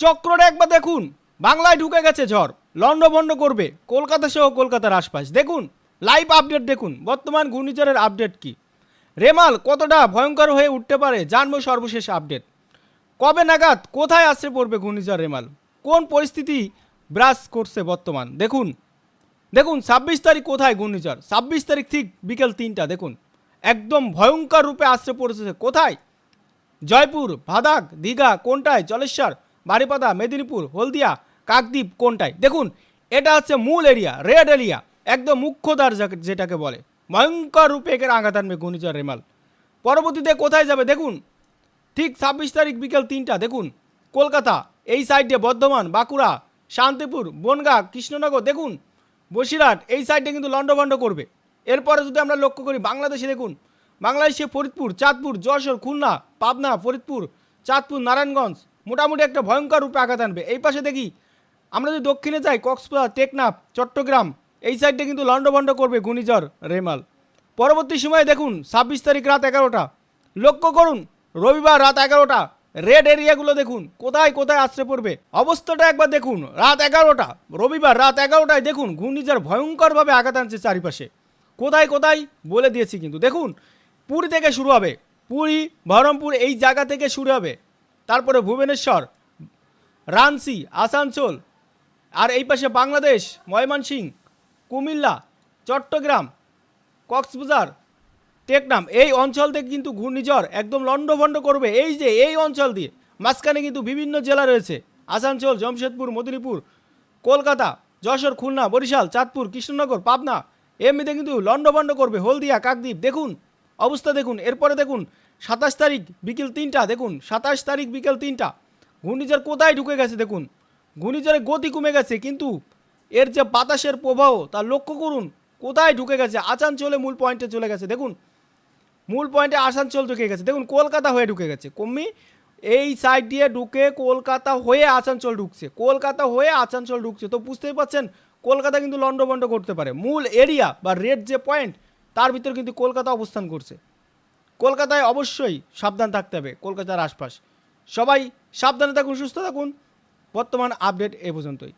চক্রটা একবার দেখুন। বাংলায় ঢুকে গেছে ঝড়। লন্ডভন্ড করবে। কলকাতা সহ কলকাতার আশপাশ। দেখুন লাইভ আপডেট দেখুন। বর্তমান ঘূর্ণিঝড়ের আপডেট কি? রেমাল, কতটা ভয়ঙ্কর হয়ে উঠতে পারে? জানব সর্বশেষ আপডেট কবে নাগাদ কোথায় আসছে পড়বে ঘূর্ণিঝড় রেমাল? কোন পরিস্থিতি ব্রাশ করছে বর্তমান? দেখুন দেখুন, ছাব্বিশ তারিখ কোথায় ঘূর্ণিঝড়? ছাব্বিশ তারিখ ঠিক বিকেল তিনটা, দেখুন। একদম ভয়ঙ্কর রূপে আসছে পড়েছে। কোথায়? জয়পুর ভাদাক দীঘা, কোনটায়? জলেশ্বর। বারিপাদা, মেদিনীপুর, হলদিয়া, কাকদ্বীপ কোনটায় দেখুন, এটা হচ্ছে মূল এরিয়া, রেড এরিয়া, একদম মুখ্যদ্বার যাকে- যেটাকে বলে। ভয়ঙ্কর রূপে একে আঘাত আনবে ঘূর্ণিঝড় রেমাল। পরবর্তীতে কোথায় যাবে? দেখুন, ঠিক ছাব্বিশ তারিখ বিকেল তিনটা, দেখুন, কলকাতা, এই সাইডে বর্ধমান, বাঁকুড়া, শান্তিপুর, বনগাঁ, কৃষ্ণনগর, দেখুন, বসিরহাট, এই সাইডে কিন্তু লন্ডভন্ড করবে। এরপরে যদি আমরা লক্ষ্য করি বাংলাদেশে, দেখুন, বাংলাদেশে ফরিদপুর, চাঁদপুর, যশোর, খুলনা, পাবনা, ফরিদপুর, চাঁদপুর, নারায়ণগঞ্জ মোটামুটি একটা ভয়ঙ্কর রূপে আঘাত আনবে। এই পাশে দেখি, আমরা যদি দক্ষিণে যাই, কক্সবাজার, টেকনাফ, চট্টগ্রাম, এই সাইডে কিন্তু লন্ডভন্ড করবে ঘূর্ণিঝড় রেমাল। পরবর্তী সময়ে দেখুন, ছাব্বিশ তারিখ রাত এগারোটা। লক্ষ্য করুন, রবিবার রাত এগারোটা। রেড এরিয়াগুলো দেখুন, কোথায় কোথায় আশ্রে পড়বে। অবস্থাটা একবার দেখুন, রাত এগারোটা। রবিবার রাত এগারোটায় দেখুন, ঘূর্ণিঝড় ভয়ঙ্করভাবে আঘাত আনছে চারিপাশে। কোথায় কোথায়? বলে দিয়েছি কিন্তু। দেখুন, পুরী থেকে শুরু হবে। পুরী, বহরমপুর, এই জায়গা থেকে শুরু হবে। তারপরে ভুবনেশ্বর রাঞ্চি আসানসোল, আর এই পাশে বাংলাদেশ, ময়মনসিং, কুমিল্লা, চট্টগ্রাম, কক্সবাজার, টেকনাম। এই অঞ্চল থেকে কিন্তু ঘূর্ণিঝড় একদম লণ্ডভণ্ড করবে। এই যে, এই অঞ্চল দিয়ে মাঝখানে কিন্তু বিভিন্ন জেলা রয়েছে। আসানসোল, জমশেদপুর মদিনীপুর কলকাতা, যশোর, খুলনা, বরিশাল, চাঁদপুর, কৃষ্ণনগর, পাবনা। এমনিতে কিন্তু লণ্ডভণ্ড করবে হলদিয়া, কাকদ্বীপ। দেখুন অবস্থা দেখুন, এরপরে দেখুন, সাতাশ তারিখ বিকেল তিনটা, দেখুন, সাতাশ তারিখ বিকেল তিনটা। ঘূর্ণিঝড় কোথায় ঢুকে গেছে দেখুন? ঘূর্ণিঝড়ের গতি কমে গেছে, কিন্তু এর যে বাতাসের প্রবাহ, তা লক্ষ্য করুন, কোথায় ঢুকে গেছে? আচাঞ্চলে মূল পয়েন্টে চলে গেছে, দেখুন। মূল পয়েন্টে আসানসোল ঢুকে গেছে, দেখুন, কলকাতা হয়ে ঢুকে গেছে। কম্মি, এই সাইড দিয়ে ঢুকে কলকাতা হয়ে আসানসোল ঢুকছে, কলকাতা হয়ে আসানসোল ঢুকছে। তো বুঝতেই পারছেন, কলকাতা কিন্তু লন্ডভন্ড করতে পারে। মূল এরিয়া বা রেড যে পয়েন্ট তার ভিতর কিন্তু কলকাতা অবস্থান করছে। কলকাতায় অবশ্যই সাবধান থাকতে হবে, কলকাতার আশপাশ। সবাই সাবধানে থাকুন, সুস্থ থাকুন। বর্তমান আপডেট এ পর্যন্তই।